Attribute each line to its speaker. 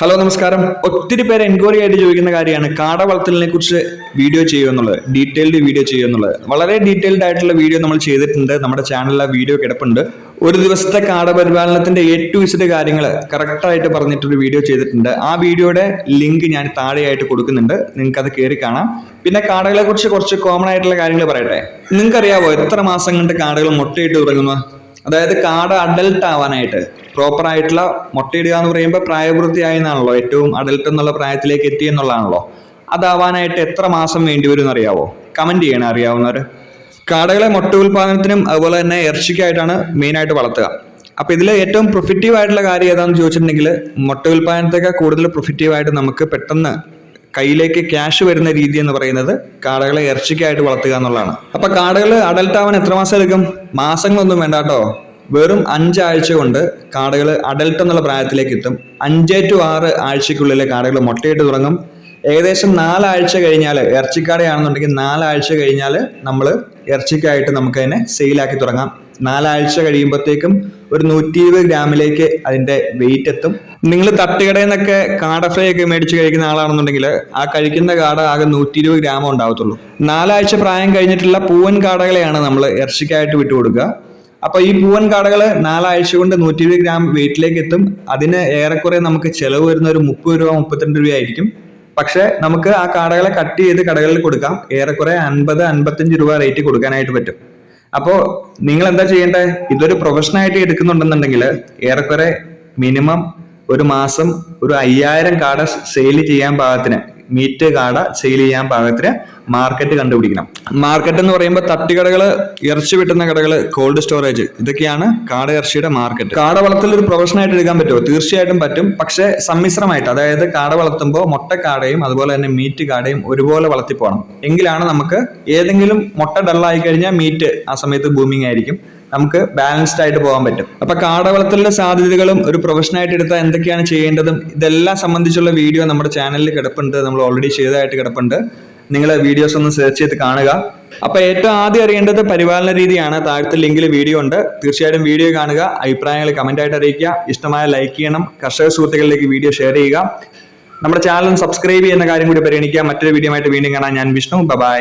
Speaker 1: Hello നമസ്കാരം. ഒത്തിരി പേര് എൻക്വയറി ആയിട്ട് ചോദിക്കുന്ന കാര്യമാണ്. കാട വളർത്തലിനെ കുറിച്ച് വീഡിയോ ചെയ്യുക എന്നുള്ളത് ഡീറ്റെയിൽഡ് വീഡിയോ ചെയ്യുക എന്നുള്ളത്. വളരെ ഡീറ്റെയിൽഡ് ആയിട്ടുള്ള വീഡിയോ നമ്മൾ ചെയ്തിട്ടുണ്ട്. നമ്മുടെ ചാനലിൽ ആ വീഡിയോ കിടപ്പുണ്ട്. ഒരു ദിവസത്തെ കാട പരിപാലനത്തിന്റെ എ ടു ഇസിഡ് കാര്യങ്ങൾ കറക്റ്റായിട്ട് പറഞ്ഞിട്ടൊരു വീഡിയോ ചെയ്തിട്ടുണ്ട്. ആ വീഡിയോയുടെ ലിങ്ക് ഞാൻ താഴെയായിട്ട് കൊടുക്കുന്നുണ്ട്. നിങ്ങൾക്ക് അത് കയറി കാണാം. പിന്നെ കാടകളെ കുറിച്ച് കുറച്ച് കോമൺ ആയിട്ടുള്ള കാര്യങ്ങൾ പറയട്ടെ. നിങ്ങൾക്കറിയാവോ എത്ര മാസം കൊണ്ട് കാടകൾ മുട്ടയിട്ട് തുടങ്ങുന്നു അതായത് കാട അഡൽട്ട് ആവാനായിട്ട് പ്രോപ്പർ ആയിട്ടുള്ള മുട്ടയിടുക എന്ന് പറയുമ്പോൾ പ്രായപൂർത്തിയായി എന്നാണല്ലോ? ഏറ്റവും അഡൽട്ട് എന്നുള്ള പ്രായത്തിലേക്ക് എത്തി എന്നുള്ളതാണല്ലോ. അതാവാനായിട്ട് എത്ര മാസം വേണ്ടി വരും എന്നറിയാവോ? കമന്റ് ചെയ്യണം അറിയാവുന്നവർ കാടകളെ മുട്ട ഉൽപാദനത്തിനും അതുപോലെ തന്നെ ഇറച്ചിക്കായിട്ടാണ് മെയിൻ ആയിട്ട് വളർത്തുക. അപ്പൊ ഇതിൽ ഏറ്റവും പ്രൊഫിറ്റീവ് ആയിട്ടുള്ള കാര്യം ഏതാണെന്ന് ചോദിച്ചിട്ടുണ്ടെങ്കിൽ മുട്ട ഉൽപാദനത്തേക്കാൾ കൂടുതൽ പ്രൊഫിറ്റീവ് ആയിട്ട് നമുക്ക് പെട്ടെന്ന് കയ്യിലേക്ക് ക്യാഷ് വരുന്ന രീതി എന്ന് പറയുന്നത് കാടകളെ ഇറച്ചിക്കായിട്ട് വളർത്തുക എന്നുള്ളതാണ്. അപ്പൊ കാടകൾ അഡൽട്ട് ആവാൻ എത്ര മാസം എടുക്കും? മാസങ്ങളൊന്നും വേണ്ട കേട്ടോ. വെറും അഞ്ചാഴ്ച കൊണ്ട് കാടകൾ അഡൽട്ട് എന്നുള്ള പ്രായത്തിലേക്ക് എത്തും അഞ്ച് ടു ആറ് ആഴ്ചക്കുള്ളിലെ കാടകൾ മുട്ടയിട്ട് തുടങ്ങും. ഏകദേശം നാലാഴ്ച കഴിഞ്ഞാൽ ഇറച്ചിക്കാടയാണെന്നുണ്ടെങ്കിൽ നാലാഴ്ച കഴിഞ്ഞാൽ നമ്മൾ ഇറച്ചിക്കായിട്ട് നമുക്ക് അതിനെ സെയിലാക്കി തുടങ്ങാം. നാലാഴ്ച കഴിയുമ്പോഴത്തേക്കും ഒരു നൂറ്റി ഇരുപത് ഗ്രാമിലേക്ക് അതിന്റെ വെയിറ്റ് എത്തും. നിങ്ങൾ തട്ടുകടയിൽ നിന്നൊക്കെ കാട ഫ്രൈ ഒക്കെ മേടിച്ച് കഴിക്കുന്ന ആളാണെന്നുണ്ടെങ്കിൽ ആ കഴിക്കുന്ന കാട ആകെ നൂറ്റി ഇരുപത് ഗ്രാമം ഉണ്ടാവത്തുള്ളൂ. നാലാഴ്ച പ്രായം കഴിഞ്ഞിട്ടുള്ള പൂവൻ കാടകളെയാണ് നമ്മൾ ഇറച്ചിക്കായിട്ട് വിട്ടുകൊടുക്കുക. അപ്പൊ ഈ പൂവൻ കാടകൾ നാലാഴ്ച കൊണ്ട് നൂറ്റി ഇരുപത് ഗ്രാം വെയിറ്റിലേക്ക് എത്തും. അതിന് ഏറെക്കുറെ നമുക്ക് ചെലവ് വരുന്ന ഒരു മുപ്പത് രൂപ മുപ്പത്തിരണ്ട് രൂപ ആയിരിക്കും. പക്ഷെ നമുക്ക് ആ കാടകളെ കട്ട് ചെയ്ത് കടകളിൽ കൊടുക്കാം. ഏറെക്കുറെ അൻപത് അൻപത്തഞ്ച് രൂപ റേറ്റ് കൊടുക്കാനായിട്ട് പറ്റും. അപ്പോ നിങ്ങൾ എന്താ ചെയ്യേണ്ടത് ഇതൊരു പ്രൊഫഷൻ ആയിട്ട് എടുക്കുന്നുണ്ടെന്നുണ്ടെങ്കിൽ ഏറെക്കുറെ മിനിമം ഒരു മാസം ഒരു അയ്യായിരം കാട സെയിൽ ചെയ്യാൻ പാകത്തിന് മീറ്റ് കാട സെയിൽ ചെയ്യാൻ പാകത്തിന് മാർക്കറ്റ് കണ്ടുപിടിക്കണം. മാർക്കറ്റ് എന്ന് പറയുമ്പോൾ തട്ടുകടകൾ ഇറച്ചി വിട്ടുന്ന കടകൾ കോൾഡ് സ്റ്റോറേജ് ഇതൊക്കെയാണ് കാട ഇറച്ചിയുടെ മാർക്കറ്റ്. കാട വളർത്തൽ ഒരു പ്രൊഫഷനായിട്ട് എടുക്കാൻ പറ്റുമോ? തീർച്ചയായിട്ടും പറ്റും. പക്ഷേ സമ്മിശ്രമായിട്ട് അതായത് കാട വളർത്തുമ്പോൾ മുട്ടക്കാടയും അതുപോലെ തന്നെ മീറ്റ് കാടയും ഒരുപോലെ വളർത്തിപ്പോണം എങ്കിലാണ് നമുക്ക് ഏതെങ്കിലും മുട്ട ഡള്ളായി കഴിഞ്ഞാൽ മീറ്റ് ആ സമയത്ത് ബൂമിങ് ആയിരിക്കും. നമുക്ക് ബാലൻസ്ഡ് ആയിട്ട് പോകാൻ പറ്റും. അപ്പൊ കാട വളർത്തലിന്റെ സാധ്യതകളും ഒരു പ്രൊഫഷനായിട്ട് എടുത്താൽ എന്തൊക്കെയാണ് ചെയ്യേണ്ടതും ഇതെല്ലാം സംബന്ധിച്ചുള്ള വീഡിയോ നമ്മുടെ ചാനലിൽ കിടപ്പുണ്ട്. നമ്മൾ ഓൾറെഡി ചെയ്തതായിട്ട് കിടപ്പുണ്ട്. നിങ്ങൾ വീഡിയോസ് ഒന്ന് സെർച്ച് ചെയ്ത് കാണുക. അപ്പൊ ഏറ്റവും ആദ്യം അറിയേണ്ടത് പരിപാലന രീതിയാണ്. താഴത്തെ ലിങ്കിൽ വീഡിയോ ഉണ്ട്. തീർച്ചയായിട്ടും വീഡിയോ കാണുക. അഭിപ്രായങ്ങൾ കമന്റ് ആയിട്ട് അറിയിക്കുക. ഇഷ്ടമായ ലൈക്ക് ചെയ്യണം. കർഷക സുഹൃത്തുക്കളിലേക്ക് വീഡിയോ ഷെയർ ചെയ്യുക. നമ്മുടെ ചാനൽ സബ്സ്ക്രൈബ് ചെയ്യുന്ന കാര്യം കൂടി പരിഗണിക്കുക. മറ്റൊരു വീഡിയോ ആയിട്ട് വീണ്ടും കാണാൻ ഞാൻ വിഷ്ണു. ബൈ